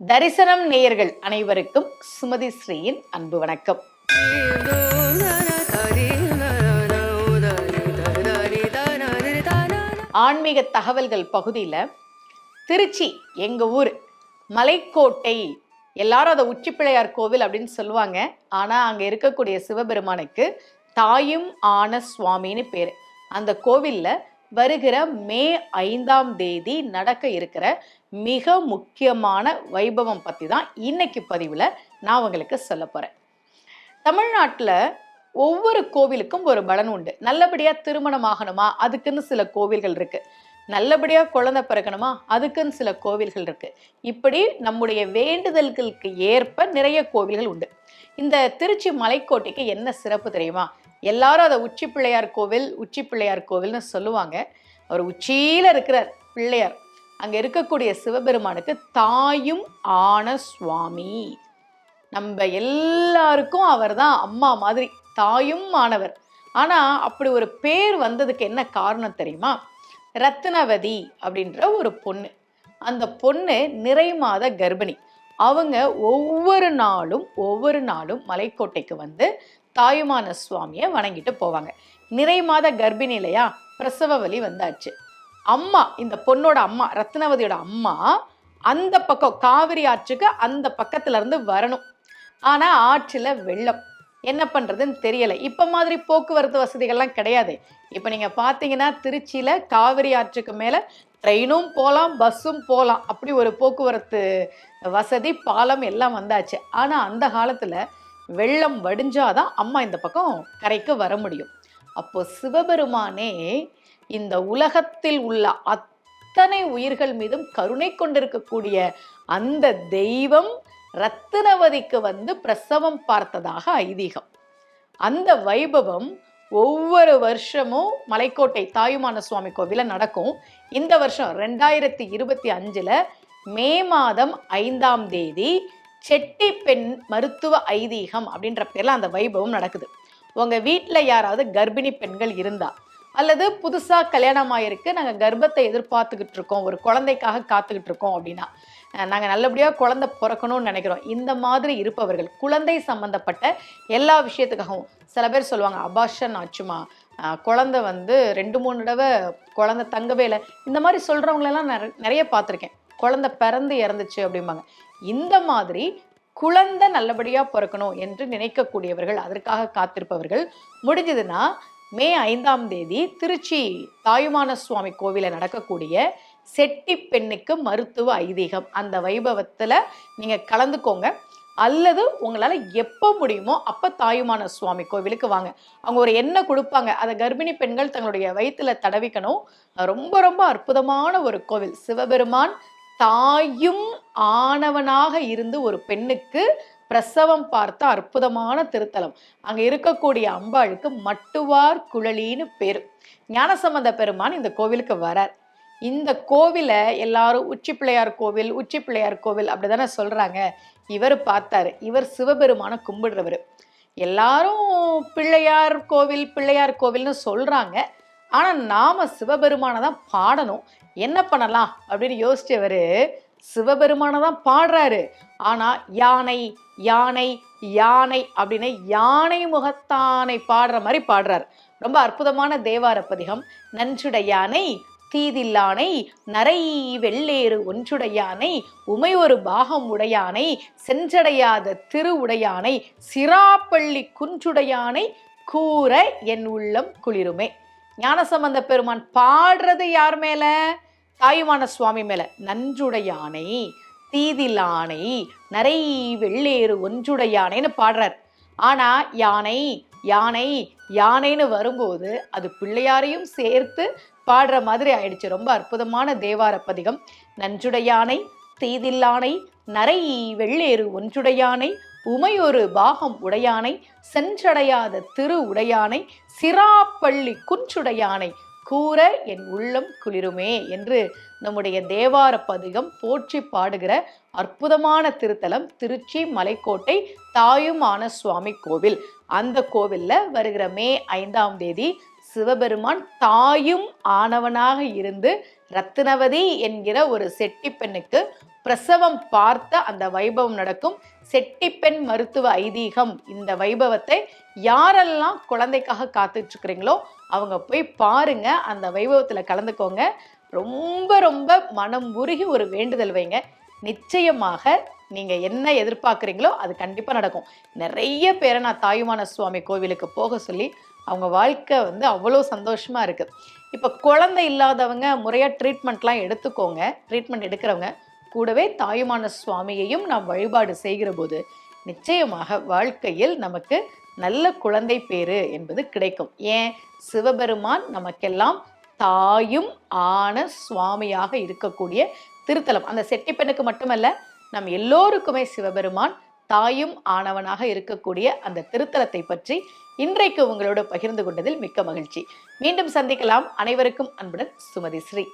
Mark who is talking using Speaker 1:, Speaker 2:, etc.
Speaker 1: தரிசனம் நேயர்கள் அனைவருக்கும் சுமதி ஸ்ரீயின் அன்பு வணக்கம். ஆன்மீக தகவல்கள் பகுதியில் திருச்சி எங்கள் ஊர் மலைக்கோட்டை எல்லாரும் அதை உச்சிப்பிள்ளையார் கோவில் அப்படின்னு சொல்லுவாங்க. ஆனால் அங்கே இருக்கக்கூடிய சிவபெருமானுக்கு தாயும் ஆன சுவாமின்னு பேர். அந்த கோவிலில் வருகிற மே ஐந்தாம் தேதி நடக்க இருக்கிற மிக முக்கியமான வைபவம் பற்றி தான் இன்னைக்கு பதிவில் நான் உங்களுக்கு சொல்ல போகிறேன் தமிழ்நாட்டில் ஒவ்வொரு கோவிலுக்கும் ஒரு பலன் உண்டு. நல்லபடியாக திருமணம் ஆகணுமா? அதுக்குன்னு சில கோவில்கள் இருக்குது நல்லபடியாக குழந்தை பிறக்கணுமா? அதுக்குன்னு சில கோவில்கள் இருக்குது இப்படி நம்முடைய வேண்டுதல்களுக்கு ஏற்ப நிறைய கோவில்கள் உண்டு. இந்த திருச்சி மலைக்கோட்டைக்கு என்ன சிறப்பு தெரியுமா? எல்லாரும் அதை உச்சி பிள்ளையார் கோவில் உச்சி பிள்ளையார் கோவில்னு சொல்லுவாங்க. அவர் உச்சியில் இருக்கிறார் பிள்ளையார். அங்கே இருக்கக்கூடிய சிவபெருமானுக்கு தாயும் ஆன சுவாமி. நம்ம எல்லாருக்கும் அவர் தான் அம்மா மாதிரி தாயும் ஆனவர் ஆனால் அப்படி ஒரு பேர் வந்ததுக்கு என்ன காரணம் தெரியுமா? ரத்னவதி அப்படின்ற ஒரு பொண்ணு. அந்த பொண்ணு நிறை மாத கர்ப்பிணி. அவங்க ஒவ்வொரு நாளும் ஒவ்வொரு நாளும் மலைக்கோட்டைக்கு வந்து தாயுமான சுவாமியை வணங்கிட்டு போவாங்க. நிறை மாத கர்ப்பிணி இல்லையா பிரசவ வலி வந்தாச்சு. அம்மா இந்த பொண்ணோட அம்மா ரத்னவதியோட அம்மா அந்த பக்கம் காவிரி ஆற்றுக்கு அந்த பக்கத்துல இருந்து வரணும். ஆனா ஆற்றுல வெள்ளம். என்ன பண்ணுறதுன்னு தெரியலை. இப்போ மாதிரி போக்குவரத்து வசதிகள்லாம் கிடையாது. இப்போ நீங்கள் பார்த்தீங்கன்னா திருச்சியில் காவிரி ஆற்றுக்கு மேலே ட்ரெயினும் போகலாம் பஸ்ஸும் போகலாம் அப்படி ஒரு போக்குவரத்து வசதி பாலம் எல்லாம் வந்தாச்சு. ஆனால் அந்த காலத்தில் வெள்ளம் வடிஞ்சாதான் அம்மா இந்த பக்கம் கரைக்கு வர முடியும். அப்போது சிவபெருமானே இந்த உலகத்தில் உள்ள அத்தனை உயிர்கள் மீதும் கருணை கொண்டிருக்கக்கூடிய அந்த தெய்வம் ரத்தினவதிக்கு வந்து பிரசவம் பார்த்ததாக ஐதீகம். அந்த வைபவம் ஒவ்வொரு வருஷமும் மலைக்கோட்டை தாயுமான சுவாமி கோவில நடக்கும். இந்த வருஷம் ரெண்டாயிரத்தி இருபத்தி அஞ்சுல மே மாதம் ஐந்தாம் தேதி செட்டி பெண் மருத்துவ ஐதீகம் அப்படின்ற பேர்ல அந்த வைபவம் நடக்குது. உங்க வீட்டில் யாராவது கர்ப்பிணி பெண்கள் இருந்தா அல்லது புதுசாக கல்யாணம் ஆயிருக்கு நாங்கள் கர்ப்பத்தை எதிர்பார்த்துக்கிட்டு இருக்கோம் ஒரு குழந்தைக்காக காத்துக்கிட்டு இருக்கோம் அப்படின்னா நாங்கள் நல்லபடியாக குழந்தை பிறக்கணும்னு நினைக்கிறோம். இந்த மாதிரி இருப்பவர்கள் குழந்தை சம்பந்தப்பட்ட எல்லா விஷயத்துக்காகவும் சில பேர் சொல்லுவாங்க அபாஷன் ஆச்சுமா? குழந்தை வந்து ரெண்டு மூணு தடவை குழந்தை தங்கவே இல்லை. இந்த மாதிரி சொல்கிறவங்களெல்லாம் நிறைய நிறைய பார்த்துருக்கேன். குழந்தை பிறந்து இறந்துச்சு அப்படிம்பாங்க. இந்த மாதிரி குழந்தை நல்லபடியாக பிறக்கணும் என்று நினைக்கக்கூடியவர்கள் அதற்காக காத்திருப்பவர்கள் முடிஞ்சதுன்னா மே ஐந்தாம் தேதி திருச்சி தாயுமான சுவாமி கோவிலில் நடக்கக்கூடிய செட்டி பெண்ணுக்கு மருத்துவ ஐதீகம். அந்த வைபவத்தில் நீங்கள் கலந்துக்கோங்க. அல்லது உங்களால் எப்போ முடியுமோ அப்போ தாயுமான சுவாமி கோவிலுக்கு வாங்க. அவங்க ஒரு எண்ணெய் கொடுப்பாங்க. அதை கர்ப்பிணி பெண்கள் தங்களுடைய வயிற்றில் தடவிக்கணும். ரொம்ப ரொம்ப அற்புதமான ஒரு கோவில். சிவபெருமான் தாயும் ஆணவனாக இருந்து ஒரு பெண்ணுக்கு பிரசவம் பார்த்த அற்புதமான திருத்தலம். அங்கே இருக்கக்கூடிய அம்பாளுக்கு மட்டுவார் குழலின்னு பேர். ஞானசம்பந்த பெருமான் இந்த கோவிலுக்கு வரார். இந்த கோவிலை எல்லாரும் உச்சி பிள்ளையார் கோவில் உச்சி பிள்ளையார் கோவில் அப்படி தானே சொல்கிறாங்க இவர் பார்த்தாரு. இவர் சிவபெருமான கும்பிடுறவர். எல்லாரும் பிள்ளையார் கோவில் பிள்ளையார் கோவில்னு சொல்கிறாங்க ஆனால் நாம் சிவபெருமானை தான் பாடணும். என்ன பண்ணலாம் அப்படின்னு யோசிச்சவர் சிவபெருமானை தான் பாடுறாரு. ஆனால் யானை யானை யானை அப்படின்னு யானை முகத்தானை பாடுற மாதிரி பாடுறாரு. ரொம்ப அற்புதமான தேவார பதிகம் நன்றுடையானை தீதில்லானை நரை வெள்ளேறு ஒன்றுடையானை உமையொரு பாகம் உடையானை சென்றடையாத திரு உடையானை சிராப்பள்ளி குன்றுடையானை கூற என் உள்ளம் குளிருமே. ஞானசம்பந்த பெருமான் பாடுறது யார் மேலே? தாயுமான சுவாமி மேலே நன்றுடையானை தீதிலானை நரை வெள்ளேறு ஒன்றுடையானைன்னு பாடுறார். ஆனால் யானை யானை யானைன்னு வரும்போது அது பிள்ளையாரையும் சேர்த்து பாடுற மாதிரி ஆயிடுச்சு. ரொம்ப அற்புதமான தேவார பதிகம். நன்றுடையானை தீதில்லானை நரை வெள்ளேறு ஒன்றுடையானை உமையொரு பாகம் உடையானை சென்றடையாத திரு உடையானை சிராப்பள்ளி குன்றுடையானை கூற என் உள்ளம் குளிருமே என்று நம்முடைய தேவார பதிகம் போற்றி பாடுகிற அற்புதமான திருத்தலம் திருச்சி மலைக்கோட்டை தாயுமான சுவாமி கோவில். அந்த கோவில்ல வருகிற மே ஐந்தாம் தேதி சிவபெருமான் தாயும் ஆனவனாக இருந்து ரத்தினவதி என்கிற ஒரு செட்டி பெண்ணுக்கு பிரசவம் பார்த்த அந்த வைபவம் நடக்கும். செட்டிப்பெண் மருத்துவ ஐதீகம் இந்த வைபவத்தை யாரெல்லாம் குழந்தைக்காக காத்துட்டுருக்குறீங்களோ அவங்க போய் பாருங்க அந்த வைபவத்தில் கலந்துக்கோங்க. ரொம்ப ரொம்ப மனம் உருகி ஒரு வேண்டுதல் வைங்க. நிச்சயமாக நீங்கள் என்ன எதிர்பார்க்குறீங்களோ அது கண்டிப்பாக நடக்கும். நிறைய பேரை நான் தாயுமான சுவாமி கோவிலுக்கு போக சொல்லி அவங்க வாழ்க்கை வந்து அவ்வளோ சந்தோஷமாக இருக்குது இப்போ குழந்தை இல்லாதவங்க முறையாக ட்ரீட்மெண்ட்லாம் எடுத்துக்கோங்க. ட்ரீட்மெண்ட் எடுக்கிறவங்க கூடவே தாயுமான சுவாமியையும் நாம் வழிபாடு செய்கிற போது நிச்சயமாக வாழ்க்கையில் நமக்கு நல்ல குழந்தை பேரு என்பது கிடைக்கும். ஏன்? சிவபெருமான் நமக்கெல்லாம் தாயும் ஆன சுவாமியாக இருக்கக்கூடிய திருத்தலம். அந்த செட்டிப்பெண்ணுக்கு மட்டுமல்ல நம் எல்லோருக்குமே சிவபெருமான் தாயும் ஆனவனாக இருக்கக்கூடிய அந்த திருத்தலத்தை பற்றி இன்றைக்கு உங்களோடு பகிர்ந்து கொண்டதில் மிக்க மகிழ்ச்சி. மீண்டும் சந்திக்கலாம். அனைவருக்கும் அன்புடன் சுமதி ஸ்ரீ.